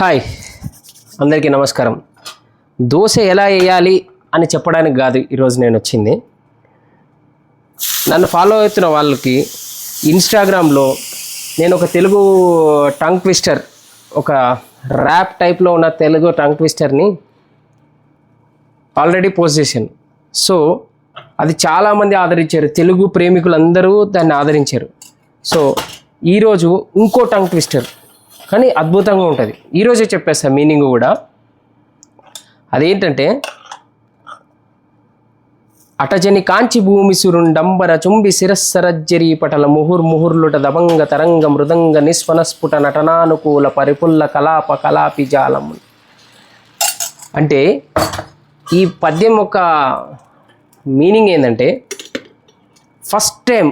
Hi అందరికీ నమస్కారం. దోశ ఎలా వేయాలి అని చెప్పడానికి కాదు ఈరోజు నేను వచ్చింది. నన్ను ఫాలో అవుతున్న వాళ్ళకి ఇన్స్టాగ్రామ్లో నేను ఒక తెలుగు టంగ్ ట్విస్టర్ ఒక ర్యాప్ టైప్లో ఉన్న తెలుగు టంగ్ ట్విస్టర్ని ఆల్రెడీ పోస్ట్ చేశాను. సో అది చాలామంది ఆదరించారు. తెలుగు ప్రేమికులందరూ దాన్ని ఆదరించారు. సో ఈరోజు ఇంకో టంగ్ ట్విస్టర్ కానీ అద్భుతంగా ఉంటుంది. ఈరోజే చెప్పేస్తా మీనింగ్ కూడా. అదేంటంటే అటజని కాంచి భూమి సురుండంబర చుంబి శిరస్సరజ్జరీ పటల ముహుర్ ముహుర్లుట దబంగ తరంగ మృదంగ నిస్వనస్ఫుట నటనానుకూల పరిపుల్ల కలాప కలాపి జాలము. అంటే ఈ పద్యం యొక్క మీనింగ్ ఏంటంటే ఫస్ట్ టైం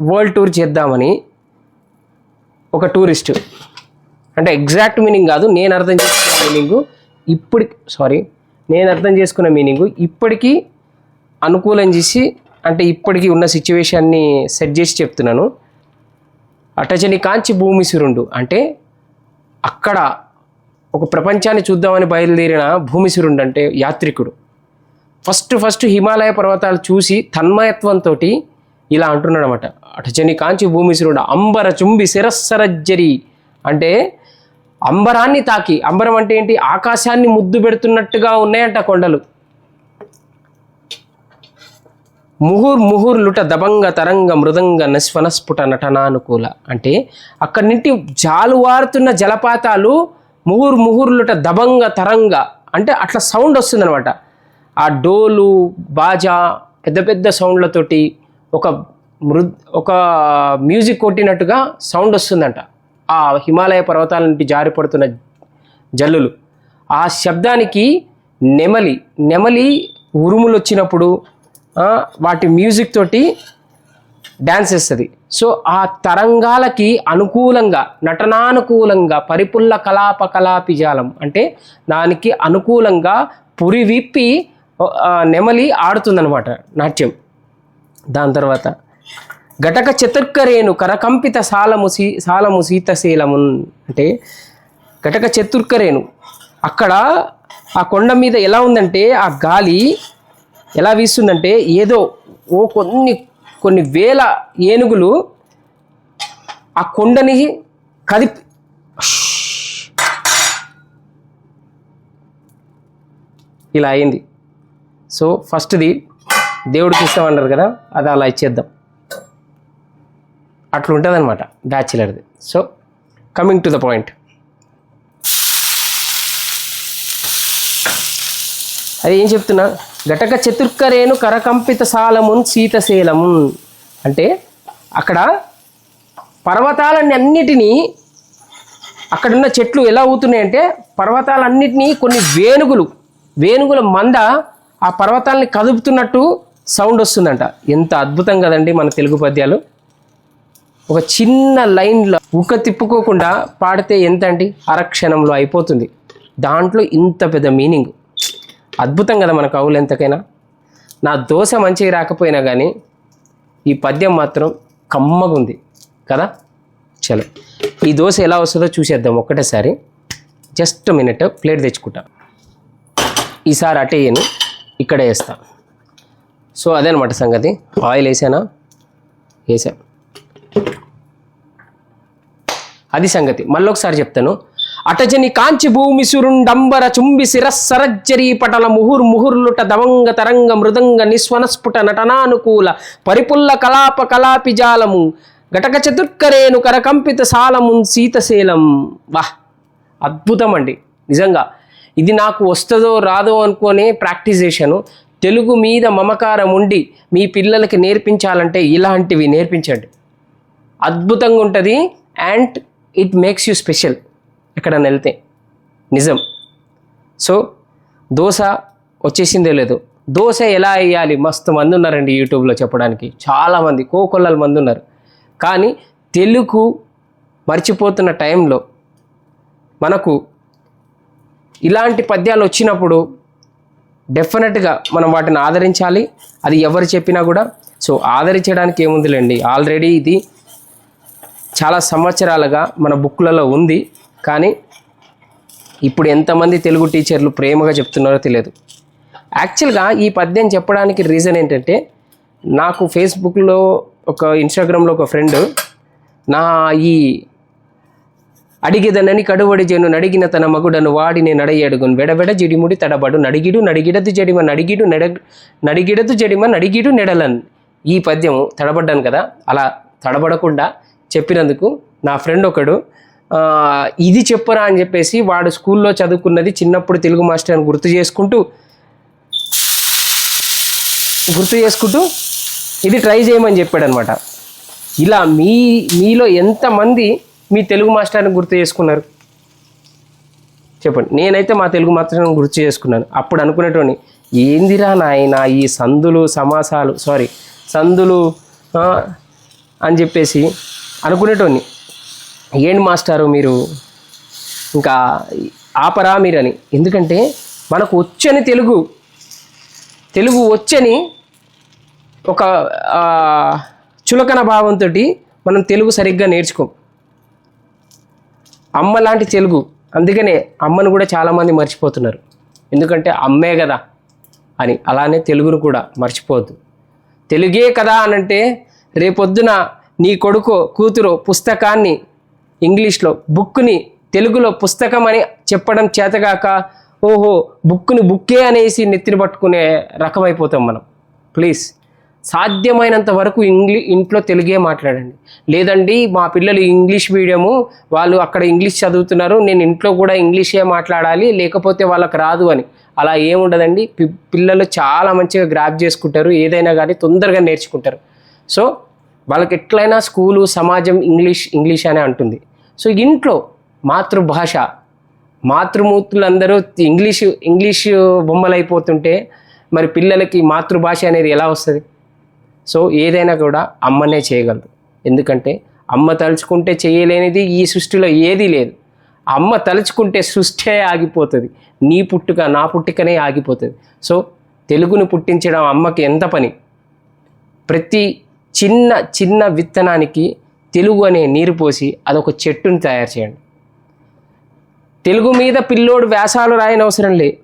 వరల్డ్ టూర్ చేద్దామని ఒక టూరిస్ట్ అంటే ఎగ్జాక్ట్ మీనింగ్ కాదు నేను అర్థం చేసుకున్న మీనింగు ఇప్పటికి సారీ నేను అర్థం చేసుకున్న మీనింగు ఇప్పటికీ అనుకూలం చేసి అంటే ఇప్పటికీ ఉన్న సిచ్యువేషన్ని సెట్ చేసి చెప్తున్నాను. అటచని కాంచి భూమి సురుండు. అంటే అక్కడ ఒక ప్రపంచాన్ని చూద్దామని బయలుదేరిన భూమిసురుడు అంటే యాత్రికుడు. ఫస్ట్ ఫస్ట్ హిమాలయ పర్వతాలు చూసి తన్మయత్వంతో ఇలా అంటున్నాడు అనమాట అటచని కాంచి భూమిసురుడు అంబర చుంబి శిరస్సరజ్జరి. అంటే అంబరాన్ని తాకి. అంబరం అంటే ఏంటి? ఆకాశాన్ని ముద్దు పెడుతున్నట్టుగా ఉన్నాయంట కొండలు. ముహుర్ ముహుర్లుట దబంగ తరంగ మృదంగ నస్వనస్ఫుట నటనానుకూల. అంటే అక్కడి నుండి జాలువారుతున్న జలపాతాలు ముహుర్ ముహుర్లుట దబంగ తరంగ. అంటే అట్లా సౌండ్ వస్తుందన్నమాట. ఆ డోలు బాజా పెద్ద పెద్ద సౌండ్లతోటి ఒక మృ ఒక మ్యూజిక్ కొట్టినట్టుగా సౌండ్ వస్తుందంట. ఆ హిమాలయ పర్వతాల నుండి జారిపడుతున్న జల్లులు. ఆ శబ్దానికి నెమలి నెమలి ఉరుములు వచ్చినప్పుడు వాటి మ్యూజిక్ తోటి డ్యాన్స్ వేస్తుంది సో ఆ తరంగాలకి అనుకూలంగా నటనానుకూలంగా పరిపుల్ల కలాప కలాపిజాలం అంటే దానికి అనుకూలంగా పురి విప్పి నెమలి ఆడుతుందనమాట నాట్యం. దాని తర్వాత ఘటక చతుర్కరేణు కరకంపిత సాలము సీ సాలము సీతశీలము అంటే ఘటక చతుర్కరేణు. అక్కడ ఆ కొండ మీద ఎలా ఉందంటే ఆ గాలి ఎలా వీస్తుందంటే ఏదో ఓ కొన్ని కొన్ని వేల ఏనుగులు ఆ కొండని కదిపి ఇలా అయింది. సో ఫస్ట్ది దేవుడికి ఇస్తామన్నారు కదా అది అలా ఇచ్చేద్దాం. అట్లా ఉంటుంది అనమాట బ్యాచిలర్ది so coming to the point అది ఏం చెప్తున్నా? ఘటక చతుర్కరేను కరకంపిత సాలమున్ సీతశీలమున్ అంటే అక్కడ పర్వతాలన్నీ అన్నిటినీ అక్కడున్న చెట్లు ఎలా ఊతున్నాయంటే పర్వతాలన్నిటినీ కొన్ని వేణుగులు వేణుగుల మంద ఆ పర్వతాలని కదుపుతున్నట్టు సౌండ్ వస్తుందంట. ఎంత అద్భుతం కదండి మన తెలుగు పద్యాలు. ఒక చిన్న లైన్లో ఉక్క తిప్పుకోకుండా పాడితే ఎంత అండి? అరక్షణంలో అయిపోతుంది. దాంట్లో ఇంత పెద్ద మీనింగ్. అద్భుతం కదా మన కవులు ఎంతకైనా. నా దోశ మంచిగా రాకపోయినా కానీ ఈ పద్యం మాత్రం కమ్మగుంది కదా? చలో. ఈ దోశ ఎలా వస్తుందో చూసేద్దాం ఒక్కటేసారి. జస్ట్ మినిట్ ప్లేట్ తెచ్చుకుంటా. ఈసారి అటే వేయను ఇక్కడే వేస్తా. సో అదేనమాట సంగతి. ఆయిల్ వేసానా? వేసా. అది సంగతి. మళ్ళొకసారి చెప్తాను. అటజని కాంచి భూమి సురుండంబర చుంబి శిరస్సరజ్జరీ పటల ముహుర్ ముహుర్లుట దవంగ తరంగ మృదంగ నిస్వనస్ఫుట నటనానుకూల పరిపుల్ల కలాప కలాపిజాలము ఘటక చతుర్కరేను కరకంపిత సాలమున్ సీతశీలం. వాహ్! అద్భుతం అండి నిజంగా ఇది నాకు వస్తుందో రాదో అనుకునే ప్రాక్టీస్ చేశాను. తెలుగు మీద మమకారం ఉండి మీ పిల్లలకి నేర్పించాలంటే ఇలాంటివి నేర్పించండి. అద్భుతంగా ఉంటుంది and it makes you special ఎక్కడన్నా వెళ్తే. నిజం. సో దోశ వచ్చేసిందే లేదు. దోశ ఎలా వేయాలి? మస్తు మంది ఉన్నారండి యూట్యూబ్లో చెప్పడానికి. చాలామంది కోకొల్లల మంది ఉన్నారు. కానీ తెలుగు మర్చిపోతున్న టైంలో మనకు ఇలాంటి పద్యాలు వచ్చినప్పుడు డెఫినెట్గా మనం వాటిని ఆదరించాలి. అది ఎవరు చెప్పినా కూడా. సో ఆదరించడానికి ఏముందిలేండి. ఆల్రెడీ ఇది చాలా సంవత్సరాలుగా మన బుక్లలో ఉంది. కానీ ఇప్పుడు ఎంతమంది తెలుగు టీచర్లు ప్రేమగా చెప్తున్నారో తెలియదు. యాక్చువల్గా ఈ పద్యం చెప్పడానికి రీజన్ ఏంటంటే నాకు ఫేస్బుక్లో ఒక ఇన్స్టాగ్రామ్లో ఒక ఫ్రెండ్ నా ఈ అడిగిదనని కడువడి జను నడిగిన తన మగుడను వాడి నేను నడయడుగును వెడవెడ జిడిముడి తడబడు నడిగిడు నడిగిడదు జడిమ నడిగిడు నడ నడిగిడదు జడిమ నడిగిడు నెడలన్. ఈ పద్యం తడబడ్డాను కదా? అలా తడబడకుండా చెప్పినందుకు నా ఫ్రెండ్ ఒకడు ఇది చెప్పరా అని చెప్పేసి వాడు స్కూల్లో చదువుకున్నది చిన్నప్పుడు తెలుగు మాస్టర్ అని గుర్తు చేసుకుంటూ గుర్తు చేసుకుంటూ ఇది ట్రై చేయమని చెప్పాడు అనమాట ఇలా మీ మీలో ఎంతమంది మీ తెలుగు మాస్టర్ని గుర్తు చేసుకున్నారు? చెప్పండి. నేనైతే మా తెలుగు మాస్టర్ని గుర్తు చేసుకున్నాను. అప్పుడు అనుకునేటోని ఏందిరా నాయన ఈ సందులు సమాసాలు సారీ సందులు అని చెప్పేసి అనుకునేటోని ఏంటి మాస్టారు మీరు? ఇంకా ఆపరా మీరని ఎందుకంటే మనకు వచ్చని తెలుగు తెలుగు వచ్చని ఒక చులకన భావంతో మనం తెలుగు సరిగ్గా నేర్చుకోం. అమ్మ లాంటి తెలుగు. అందుకనే అమ్మను కూడా చాలామంది మర్చిపోతున్నారు. ఎందుకంటే అమ్మే కదా అని. అలానే తెలుగును కూడా మర్చిపోవద్దు. తెలుగే కదా అనంటే రేపొద్దున నీ కొడుకు కూతురు పుస్తకాన్ని ఇంగ్లీష్లో బుక్ని తెలుగులో పుస్తకం అని చెప్పడం చేతగాక ఓహో బుక్ని బుక్కే అనేసి నెత్తిని పట్టుకునే రకమైపోతాం మనం. ప్లీజ్. సాధ్యమైనంత వరకు ఇంగ్లీ ఇంట్లో తెలుగే మాట్లాడండి. లేదండి మా పిల్లలు ఇంగ్లీష్ మీడియము వాళ్ళు అక్కడ ఇంగ్లీష్ చదువుతున్నారు నేను ఇంట్లో కూడా ఇంగ్లీషే మాట్లాడాలి లేకపోతే వాళ్ళకి రాదు అని. అలా ఏముండదండి పి- పిల్లలు చాలా మంచిగా గ్రాప్ చేసుకుంటారు ఏదైనా కానీ తొందరగా నేర్చుకుంటారు. సో వాళ్ళకి ఎట్లయినా స్కూలు సమాజం ఇంగ్లీష్ ఇంగ్లీష్ అనే అంటుంది. సో ఇంట్లో మాతృభాష మాతృమూర్తులందరూ ఇంగ్లీషు ఇంగ్లీషు బొమ్మలు అయిపోతుంటే మరి పిల్లలకి మాతృభాష అనేది ఎలా వస్తుంది? సో ఏదైనా కూడా అమ్మనే చేయగలదు. ఎందుకంటే అమ్మ తలుచుకుంటే చేయలేనిది ఈ సృష్టిలో ఏదీ లేదు. అమ్మ తలుచుకుంటే సృష్టి ఆగిపోతుంది. నీ పుట్టుక నా పుట్టుకనే ఆగిపోతుంది. సో తెలుగును పుట్టించడం అమ్మకి ఎంత పని? ప్రతి చిన్న చిన్న విత్తనానికి తెలుగు అనే నీరు పోసి అదొక చెట్టుని తయారు చేయండి. తెలుగు మీద పిల్లోడు వ్యాసాలు రాయని అవసరం లే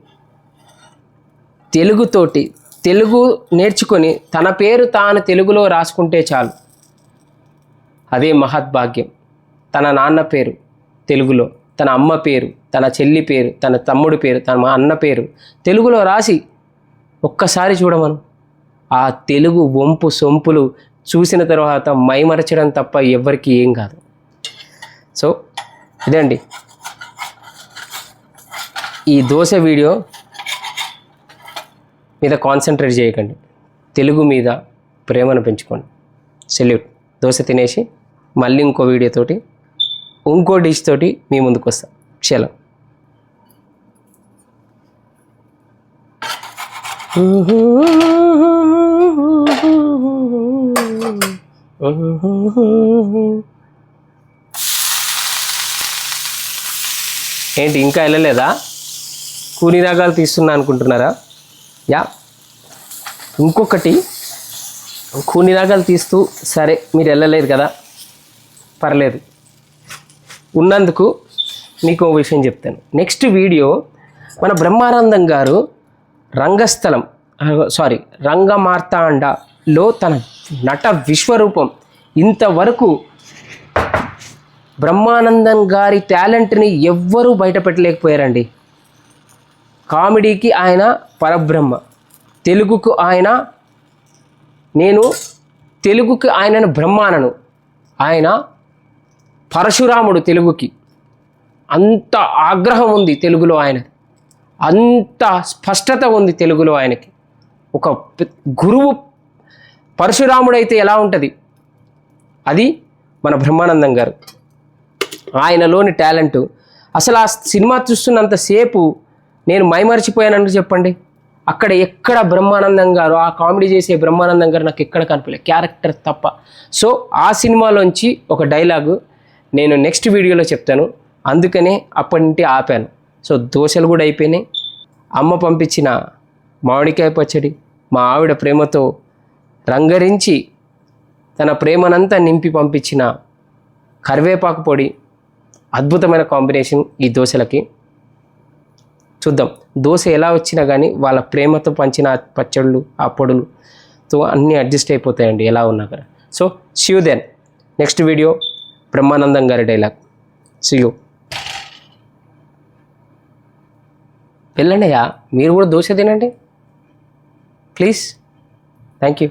తెలుగుతోటి తెలుగు నేర్చుకొని తన పేరు తాను తెలుగులో రాసుకుంటే చాలు. అదే మహద్భాగ్యం. తన నాన్న పేరు తెలుగులో తన అమ్మ పేరు తన చెల్లి పేరు తన తమ్ముడి పేరు తన మా అన్న పేరు తెలుగులో రాసి ఒక్కసారి చూడమను. ఆ తెలుగు వంపు సొంపులు చూసిన తర్వాత మైమరచడం తప్ప ఎవ్వరికి ఏం కాదు. సో ఇదండి ఈ దోశ వీడియో మీద కాన్సన్ట్రేట్ చేయకండి. తెలుగు మీద ప్రేమను పెంచుకోండి. సెల్యూట్ దోశ తినేసి మళ్ళీ ఇంకో వీడియోతోటి ఇంకో డిష్ తోటి మీ ముందుకు వస్తా. క్షలం ఏంటి ఇంకా వెళ్ళలేదా? కూని రాగాలు తీస్తున్నా అనుకుంటున్నారా? యా. ఇంకొకటి కూని రాగాలు తీస్తూ సరే మీరు వెళ్ళలేదు కదా? పర్లేదు. ఉన్నందుకు మీకు ఓ విషయం చెప్తాను. నెక్స్ట్ వీడియో మన బ్రహ్మానందం గారు రంగస్థలం సారీ రంగమార్తాండలో తన నట విశ్వరూపం ఇంతవరకు బ్రహ్మానందం గారి టాలెంట్ని ఎవ్వరూ బయట పెట్టలేకపోయారండి కామెడీకి ఆయన పరబ్రహ్మ. తెలుగుకు ఆయన నేను తెలుగుకి ఆయనను బ్రహ్మానను. ఆయన పరశురాముడు తెలుగుకి. అంత ఆగ్రహం ఉంది తెలుగులో ఆయన అంత స్పష్టత ఉంది తెలుగులో ఆయనకి. ఒక గురువు పరశురాముడైతే ఎలా ఉంటుంది? అది మన బ్రహ్మానందం గారు. ఆయనలోని టాలెంట్. అసలు ఆ సినిమా చూస్తున్నంతసేపు నేను మైమరిచిపోయానంటూ చెప్పండి. అక్కడ ఎక్కడ బ్రహ్మానందం గారు ఆ కామెడీ చేసే బ్రహ్మానందం గారు నాకు ఎక్కడ కనిపించలేదు. క్యారెక్టర్ తప్ప. సో ఆ సినిమాలోంచి ఒక డైలాగు నేను నెక్స్ట్ వీడియోలో చెప్తాను. అందుకనే అప్పటి నుండి ఆపాను. సో దోశలు కూడా అయిపోయినాయి. అమ్మ పంపించిన మామిడికాయ పచ్చడి మా ఆవిడ ప్రేమతో రంగరించి తన ప్రేమనంతా నింపి పంపించిన కరివేపాకు పొడి అద్భుతమైన కాంబినేషన్ ఈ దోశలకి. చూద్దాం. దోశ ఎలా వచ్చినా కానీ వాళ్ళ ప్రేమతో పంచిన పచ్చళ్ళు ఆ పొడులుతో అన్నీ అడ్జస్ట్ అయిపోతాయండి ఎలా ఉన్నా కదా so see you then next video Brahmanandam గారి డైలాగ్ సియూ వెళ్ళండియా మీరు కూడా దోశ తినండి. Please thank you